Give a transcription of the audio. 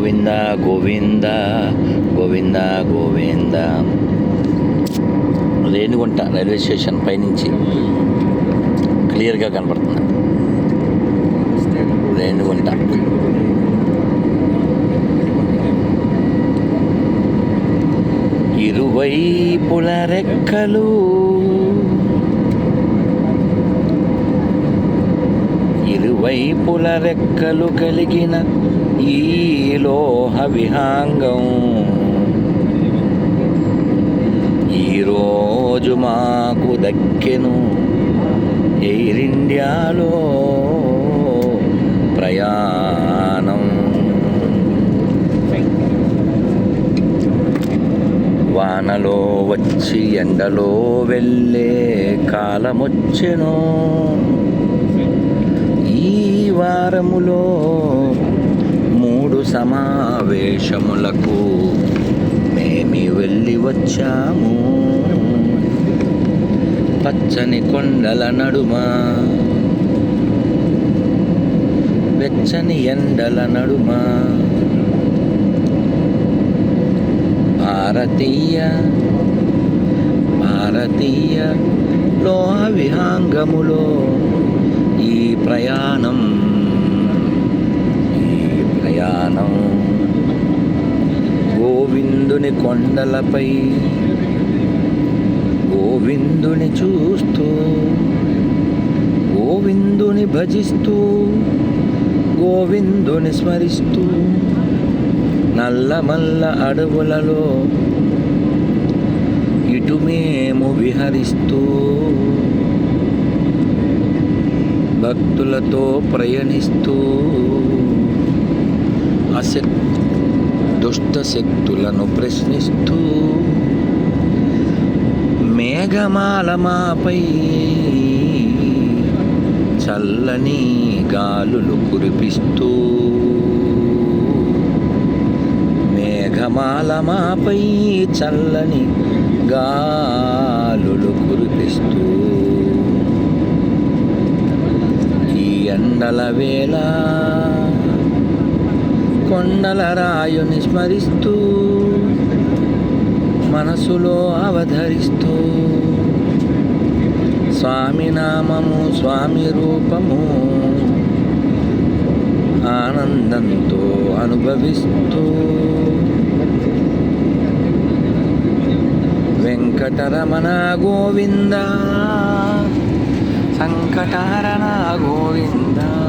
Govinda Govinda Govinda Govinda. Renigunta railway station పైనుంచి క్లియర్గా కనపడుతుంది. రేణిగుంట. ఇరువైపుల రెక్కలు ఇరువైపుల రెక్కలు కలిగిన ఈ లోహ విహాంగం. ఈరోజు మాకు దక్కెను ఎయిర్ ఇండియాలో ప్రయాణం. వానలో వచ్చి ఎండలో వెళ్ళే కాలమొచ్చెను. వారములో మూడు సమావేశములకు మేమి వెళ్ళి వచ్చాము. పచ్చని కొండల నడుమ వెచ్చని ఎండల నడుమ భారతీయ భారతీయ లోహ విహాంగములో ఈ ప్రయాణం. ఈ ప్రయాణం గోవిందుని కొండలపై గోవిందుని చూస్తూ గోవిందుని భజిస్తూ గోవిందుని స్మరిస్తూ నల్లమల్ల అడవులలో ఇటు మేము విహరిస్తూ భక్తులతో ప్రయాణిస్తూ అశక్ దుష్ట శక్తులను ప్రశ్నిస్తూ మేఘమాల మాపై చల్లని గాలులు కురిపిస్తూ మేఘమాల మాపై చల్లని గాలులు కురిపిస్తూ ఈ ఎండల వేళ కొండల రాయుని స్మరిస్తూ మనసులో అవధరిస్తూ స్వామి నామము స్వామి రూపము ఆనందంతో అనుభవిస్తూ వెంకటరమణ గోవిందా సంకటారణ గోవిందా.